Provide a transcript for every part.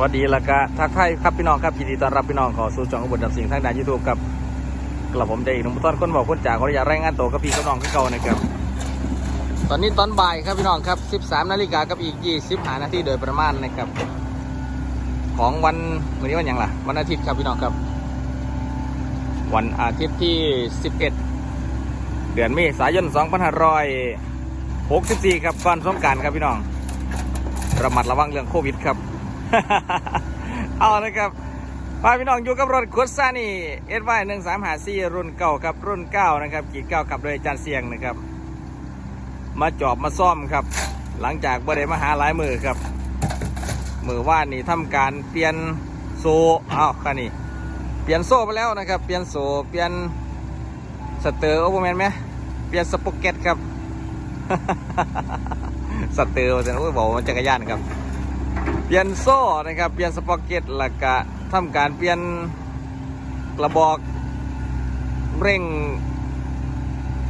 วัสดีแล้วก็ทักทายครับพี่น้องครับยินดีต้อนรับพี่น้องขอสู่ช่องอุบลดับสิ่งทางด้านยูทูบครับกลับผมเด็กหนุ่มต้นคนบอกคนจากขออนุญาตรายงานตัวกับพี่กับน้องที่เก่านะครับตอนนี้ตอนบ่ายครับพี่น้องครับ 13นาฬิกากับอีก 25 นาทีโดยประมาณนะครับ ของวันวันนี้วันยังล่ะ วันอาทิตย์ครับพี่น้องครับ วันอาทิตย์ที่ 11 เดือนเมษายน 2564 ครับก่อนสงการครับพี่น้องระมัดระวังเรื่องโควิดครับ เอาเลยครับพาพี่น้องอยู่กับรถคุซานี่เอสไวหนึ่งสามหาซีรุ่นเก่าครับรุ่นเก้านะครับกีดเก้าขับโดยอาจารย์เสียงนะครับ มาจอบมาซ่อมครับ หลังจากบ่ได้มาหาหลายมือครับ มือว่านนี่ทำการเปลี่ยนโซ่อ้าวคันนี้เปลี่ยนโซ่ไปแล้วนะครับ เปลี่ยนโซ่เปลี่ยนสเตอร์โอ้โหแมนไหมเปลี่ยนสป็อกเก็ตครับ สเตอร์แต่โอ้ยบอกว่ามันจักรยานครับ เปลี่ยนโซ่นะครับ เปลี่ยนสปอเก็ตแล้วก็ทำการเปลี่ยนกระบอกเร่ง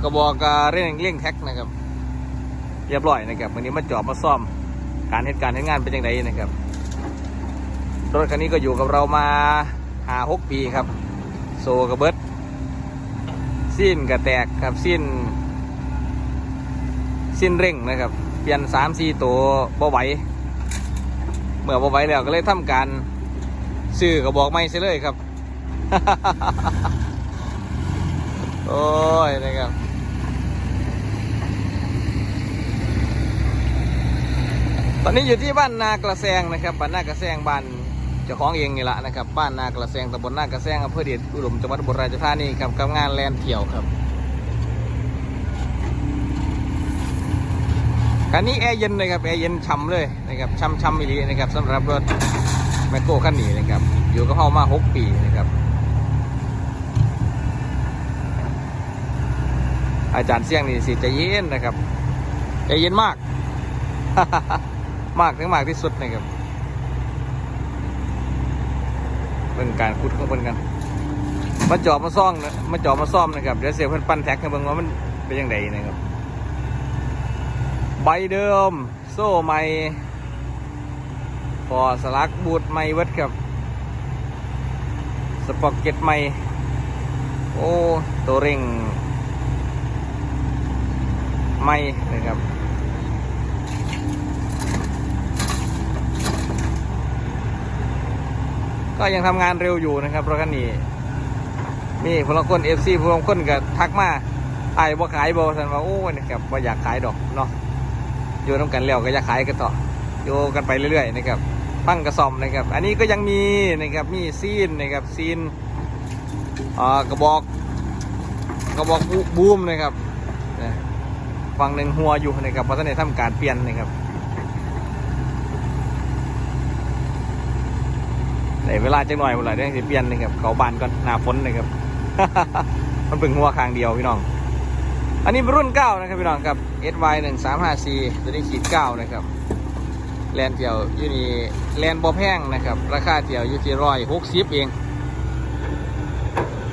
กระบอกเร่งเร่งแท็กนะครับ เรียบร้อยนะครับวันนี้มาจอบมาซ่อมการเหตุการณ์ให้งานเป็นยังไงนะครับรถคันนี้ก็อยู่กับเรามาหาหกปีครับ โซกระเบิดสิ้นกระแตกครับสิ้น สิ้นเร่งนะครับ เปลี่ยนสามสี่ตัวบ่ไหว มื่อบ่ไหวแล้วก็เลยทำการซื้อกระบอกไม่เสียเลยครับ โอ้ยนะครับตอนนี้อยู่ที่บ้านนากระแซงนะครับบ้านนากระแซงบ้านเจ้าของเองนี่แหละนะครับบ้านนากระแซงตำบลนากระแซงอำเภอเดชอุดมจังหวัดอุบลราชธานีครับกับงานแลนเที่ยวครับ คันนี้แอร์เย็นเลยครับแอร์เย็นช่ำเลยนะครับช่ำช่ำอีลีนะครับสำหรับรถแมคโครคันนี้นะครับอยู่กับเฮามาหกปีนะครับอาจารย์เสี่ยงนี่สิใจเย็นนะครับใจเย็นมาก มากถึงมากที่สุดนะครับเป็นการขุดข้างบนกันมาจอบมาซ่อมนะมาจอบมาซ่อมนะครับเดี๋ยวเสียเพิ่อนปั้นแท็กให้เบิ่งว่ามันเป็นยังไงนะครับ ใบเดิม โซ่ใหม่พอสลักบูดใหม่เวิร์ดครับ สปอกเก็ตใหม่ โอ้ ตัวเร่งใหม่นะครับก็ยังทำงานเร็วอยู่นะครับรถคันนี้มีพลคนเอฟซีพลคนก็ทักมาไอ้บ่ขายบ่สันว่าโอ้ยนะครับว่าอยากขายดอกเนาะ อยู่น้ำกันแล้วก็อยากขายกันต่ออยู่กันไปเรื่อยๆนะครับฟังกระซอมนะครับ อันนี้ก็ยังมีนะครับมีซีนนะครับซีนกระบอกกระบอกบูมนะครับฝั่งหนึ่งหัวอยู่นะครับเพราะฉะนั้นทำการเปลี่ยนนะครับได้เวลาจังหน่อยเวลาได้สิเปลี่ยนนะครับเขาบานก่อนหน้าฝนนะครับ มันเพิ่งหัวคางเดียวพี่น้อง อันนี้เป็นรุ่นเก้านะครับพี่น้องครับ SY หนึ่งสามห้าซีตัวนี้ขีดเก้านะครับ แลนเที่ยวอยู่นี่แลนบอแพงนะครับ ราคาเที่ยวอยู่ที่ร้อยหกสิบเอง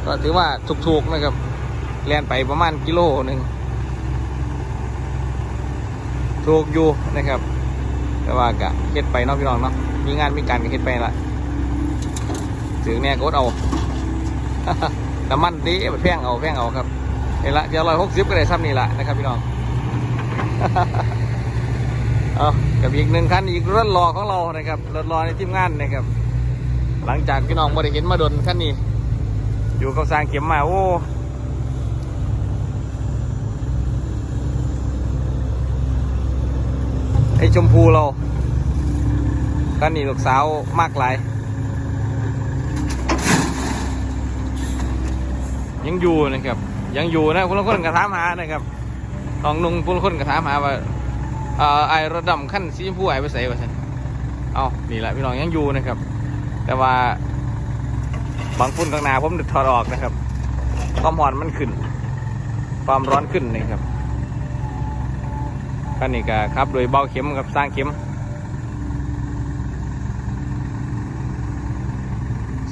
ก็ถือว่าถูกๆนะครับ แลนไปประมาณกิโลหนึ่งถูกอยู่นะครับ แต่ว่ากะเฮ็ดไปเนาะพี่น้องเนาะ มีงานมีการก็เฮ็ดไปละถือเนี่ยกดเอาน้ำมันดีแพงเอาแพงเอาครับ นี่ละเดี๋ยวร้อยหกสิบก็ได้ซ้ำนี่ละนะครับพี่น้องเอากับอีกหนึ่งคันอีกรถรอของเรานะครับรถรอในทีมงานนะครับ หลังจากพี่น้องบ่ได้เห็นมาดนคันนี้ อยู่กับสร้างเข็มมาโอ้ไอชมพูเราคันนี้ลูกสาวมากหลายยังอยู่นะครับ ยังอยู่นะคุณคนกระถามหานะครับทองนุ่งคุณคนกระถามหาว่าเอ่อไอรถดำขั้นสีชมพูไอไปใส่ว่าฉันเอานี่แหละพี่น้องยังอยู่นะครับ แต่ว่าบางฝุ่นข้างหน้าผมถอดออกนะครับความร้อนมันขึ้น ความร้อนขึ้นนะครับคันนี้ก็ครับ โดยเบาเข็มกับสร้างเข็ม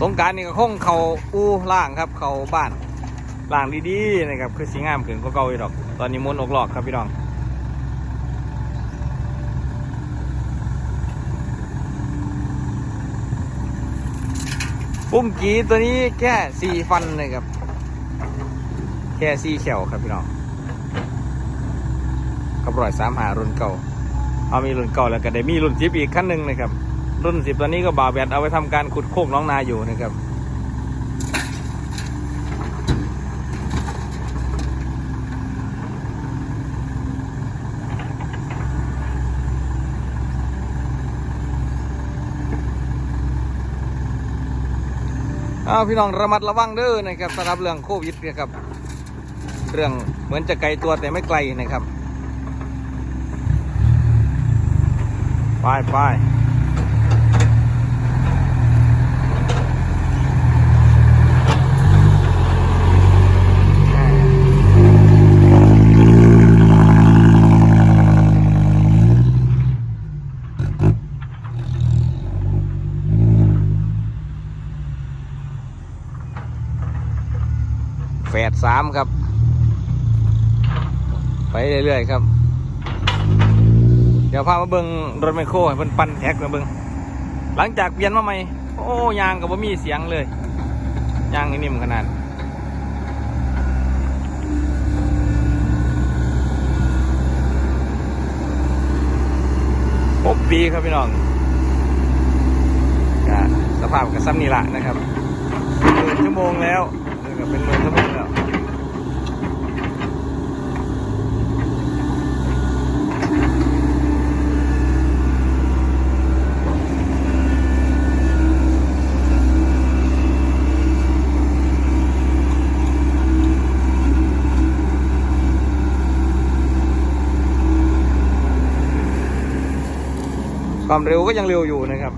สงการนี่ก็คงเขาอู้ล่างครับ เขาบ้าน ล่างดีๆนะครับคือสีงามขึ้นก็เก่าอยู่ดอก ตอนนี้มวนอกหลอกครับพี่น้องปุ้มกีตัวนี้แค่สี่ฟันนะครับ แค่สี่แขวครับพี่น้องกับรอยสามหารุ่นเก่า เอามีรุ่นเก่าแล้วก็ได้มีรุ่นสิบอีกขั้นหนึ่งนะครับ รุ่นสิบตัวนี้ก็บาแบตเอาไว้ทำการขุดโคกน้องนาอยู่นะครับ เอาพี่น้องระมัดระวังเด้อนะครับสำหรับเรื่องโควิดนะครับ เรื่องเหมือนจะไกลตัวแต่ไม่ไกลนะครับ ไปไป สามครับ ไปเรื่อยๆครับ เดี๋ยวพามาเบิ่งรถไมโครให้เพิ่นปั่นแท็กมาเบิ่งหลังจากเปลี่ยนมาใหม่ โอ้ยางก็บ่มีเสียงเลยยางนิ่มขนาดหกปีครับพี่น้องสภาพกับซ้ำนี่ละนะครับหมื่นชั่วโมงแล้วนี่ก็เป็นหมื่นชั่วโมงแล้ว ความเร็วก็ยังเร็วอยู่นะครับ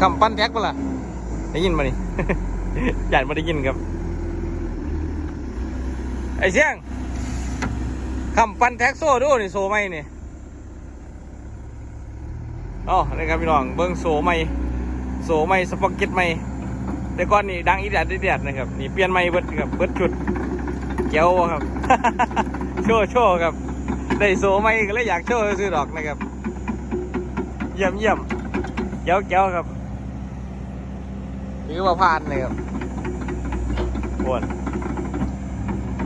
คำปั้นแท็กเปะล่ะได้ยินมานี่อยากมาได้ยินครับ ไอ้เสียงคำปั้นแท็กโซ่ดูนี่โซ่ไหมนี่อ๋อนี่ครับพี่น้องเบิ้งโซ่ไหมโซ่ไหมสปอกเก็ตไหมแต่ก่อนนี่ดังอีแดดอีแดดนะครับนี่เปลี่ยนไหมเบิดครับเบิดชุดเกี้ยวครับ โชว์โชว์ครับ ได้โซไม่ก็เลยอยากโชว์ซื้อดอกนะครับ เยี่ยมเยี่ยมเจ้าเจ้าครับนี่ก็มาพานเลยครับปวด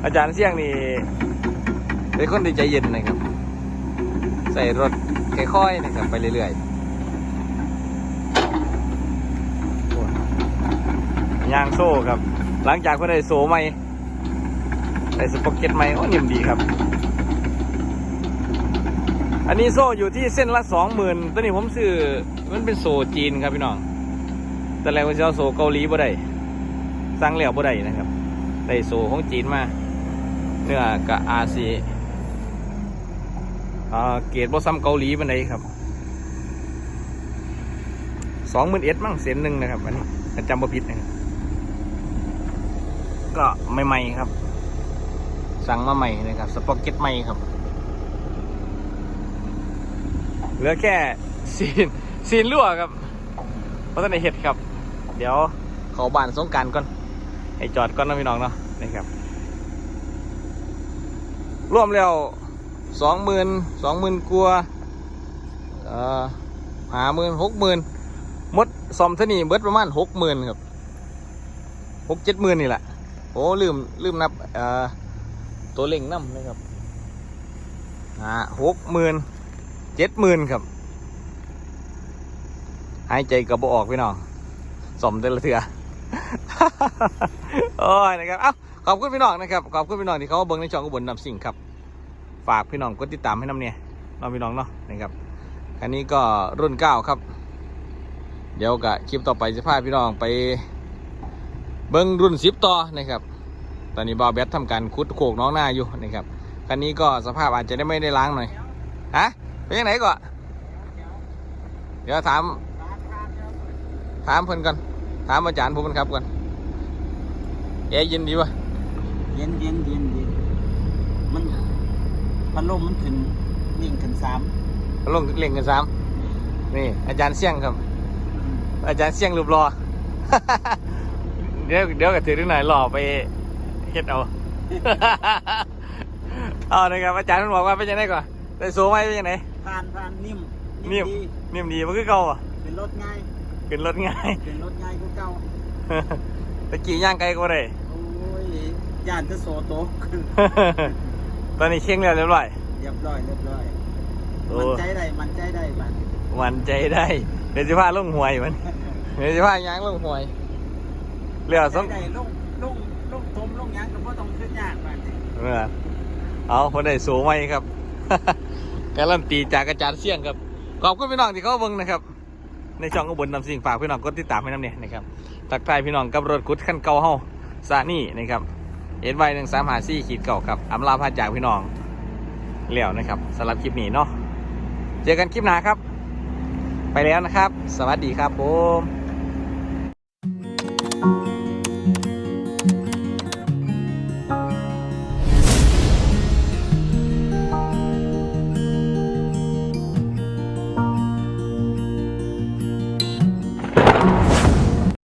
อาจารย์เสี่ยงนี่เป็นคนดีใจเย็นนะครับ ใส่รถค่อยๆนะครับไปเรื่อยๆปวดยางโซ่ครับ หลังจากเพื่อได้โซ่ไม่ได้สปอกเก็ตไม่โอ้นิ่มดีครับ อันนี้โซ่อยู่ที่เส้นละสองหมื่นตัวนี้ผมซื้อมันเป็นโซ่จีนครับพี่น้อง แต่แรกว่าจะเอาโซ่เกาหลีบ่ได้สั่งแล้วบ่ได้นะครับได้โซ่ของจีนมาเนื้อกับอาซีอ่าเกรดบ่ซ้ำเกาหลีปานใดครับสองหมื่นเอ็ดมั่งเส้นหนึ่งนะครับอันนี้จำบ่ผิดนะครับก็ใหม่ๆครับ สั่งมาใหม่นะครับ สปอกเก็ตใหม่ครับ เหลือแค่ซีนซีนรั่วครับเพราะตอนในเห็ดครับ เดี๋ยวเขาบานสงการก่อนให้จอดก่อนนะพี่น้องเนาะนี่ครับ รวมแล้วสองหมื่นสองหมื่นกลัวหาหมื่นหกหมื่นมดซอมเทานีเบิดประมาณหกหมื่นครับหกเจ็ดหมื่นนี่แหละโอ้ลืมลืมนับตัวเล่งน้ำนะครับอ่าหกหมื่น เจ็ดหมื่นครับ หายใจกระบอกอกพี่น้องสมเดลเถื่อโอ้ยนะครับ เอ้า ขอบคุณพี่น้องนะครับ ขอบคุณพี่น้องที่เขาเบิ้งในช่องอุบลนำสิ่งครับ ฝากพี่น้องกดติดตามให้น้ำเนี่ยน้องพี่น้องเนาะ นะครับ อันนี้ก็รุ่นเก้าครับ เดี๋ยวกะคลิปต่อไปจะพาพี่น้องไป เบิ้งรุ่นสิบต่อนะครับ ตอนนี้บาวแบททำการคุดโขกน้องหน้าอยู่นะครับ คันนี้ก็สภาพอาจจะได้ไม่ได้ล้างหน่อย ฮะ เป็นยังไงก่อนเดี๋ยวถาม ถามเพิ่นก่อนถามอาจารย์ผู้บังคับก่อนแอร์เย็นดีวะเย็นเย็นเย็นเย็นมันพัดลมมันขึ้นนิ่งขึ้นสามลงเล่งกันสามนี่ อาจารย์เสี่ยงครับ อาจารย์เสี่ยงรูปรอ เดี๋ยวเดี๋ยวก็ถือนิดหน่อยหล่อไปเฮ็ดเอาเอานะครับอาจารย์มันบอกว่าเป็นยังไงก่อนได้โซ่ไหมเป็นยังไง ผ่านผ่านนิ่มนิ่มดีนิ่มดีมันคือเก่าอะแเป็นรถง่ายขึ้นรถง่ายเป็นรถง่ายกูเก่าตะกี้ย่างไกลก็บ่ได้โอ้ยย่านจะโซโตกตอนนี้เช็งแล้วเรียบร้อยเรียบร้อยเรียบร้อยโอ้มันใจได้มันใจได้บัดมันใจได้เดี๋ยวจะพาลงหวยมันเดี๋ยวจะพาย่างลงหวยเรือสใจมได้ลงลงลงทมลงหยังก็บ่ต้องขึ้นยากบัดนี้เออเอาคนได้สูงไว้ครับ การันตีจากอาจารย์เสี่ยงครับ ขอบคุณพี่น้องที่เข้าเบิ่งนะครับ ในช่องอุบนนำสิ่งฝากพี่น้องกดติดตามให้น้ำเนี่ยนะครับทักทายพี่น้องกับรถกุดขั้นเก่าเฮาซานี่นะครับเอ็ดไวหนึ่งสามหาซี่ขีดเก่าครับอำลาพาจากพี่น้องเลี้ยวนะครับสำหรับคลิปนี้เนาะเจอกันคลิปหน้าครับ ไปแล้วนะครับ สวัสดีครับผม thank you